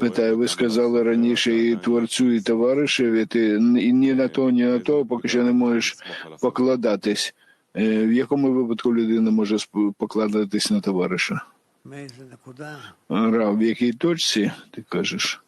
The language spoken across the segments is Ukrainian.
Питаю, ви сказали раніше і творцю, і товаришеві. Ти ні на то, ні на то, поки що не можеш покладатись. Е, в якому випадку людина може покладатись на товариша? Рав, в якій точці ти кажеш?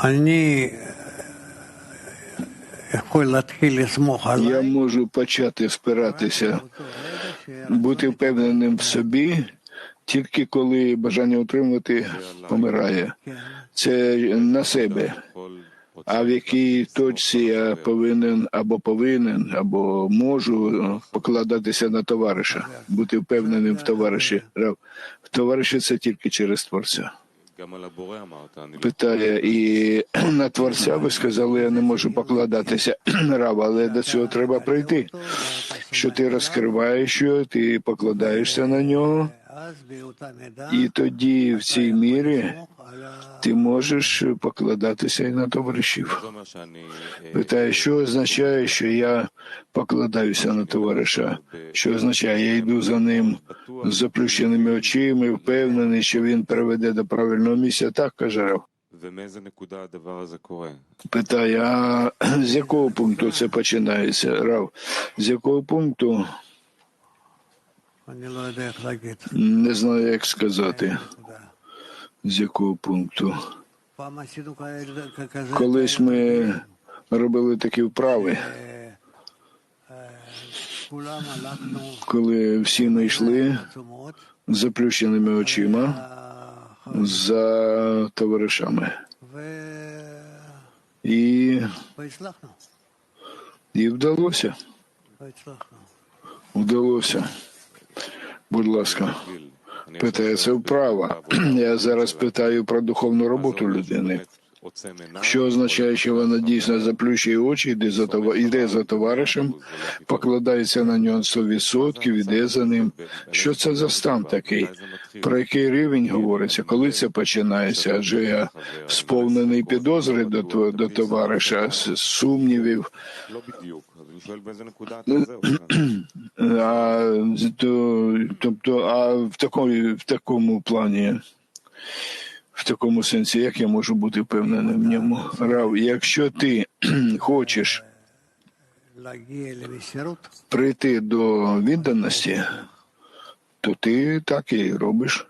Ані я можу почати спиратися, бути впевненим в собі, тільки коли бажання отримувати помирає. Це на себе. А в якій точці я повинен або повинен, або можу е, покладатися на товариша, бути впевненим в товариші. В товариші це тільки через творця питає і на творця ви сказали, я не можу покладатися на раба, але до цього треба прийти. Що ти розкриваєш, що ти покладаєшся на нього. І тоді, в цій мірі, ти можеш покладатися і на товаришів. Питає, що означає, що я покладаюся на товариша? Що означає, я йду за ним з заплющеними очима, впевнений, що він приведе до правильного місця. Так каже Рав. Питає, а з якого пункту це починається? Рав, з якого пункту? Не знаю, як сказати, з якого пункту. Колись ми робили такі вправи, коли всі знайшли з заплющеними очима за товаришами. І і вдалося. Вдалося. Будь ласка, питається вправа. Я зараз питаю про духовну роботу людини що означає, що вона дійсно заплющує очі, йде за йде за товаришем, покладається на нього 100%, йде за ним. Що це за стан такий? Про який рівень говориться? Коли це починається? Адже я сповнений підозри до до товариша, сумнівів. А, то, тобто, а в такому в такому плані в такому сенсі, як я можу бути впевнений в ньому. Рав, якщо ти хочеш прийти до відданості, то ти так і робиш.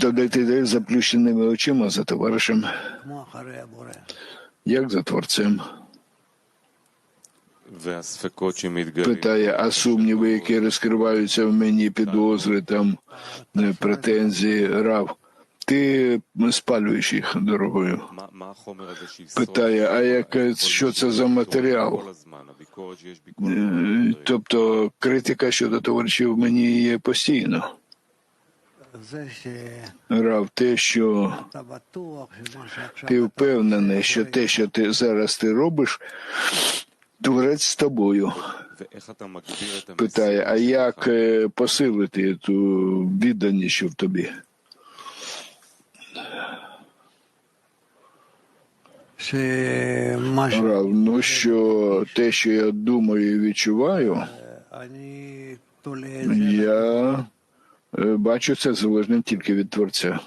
Тоді ти йдеш заплющеними очима за товаришем, як за творцем. Питає, а сумніви, які розкриваються в мені, підозри, там е, претензії, рав ти спалюєш їх дорогою. Питає, а яке що це за матеріал? Е, тобто критика щодо товаришів мені є постійно. Рав, те, що ти впевнений, що те, що ти зараз ти робиш, творець з тобою. Питає, а як е, посилити ту відданість, що в тобі? Равно, ну, що те, що я думаю і відчуваю, я е, бачу це залежним тільки від творця.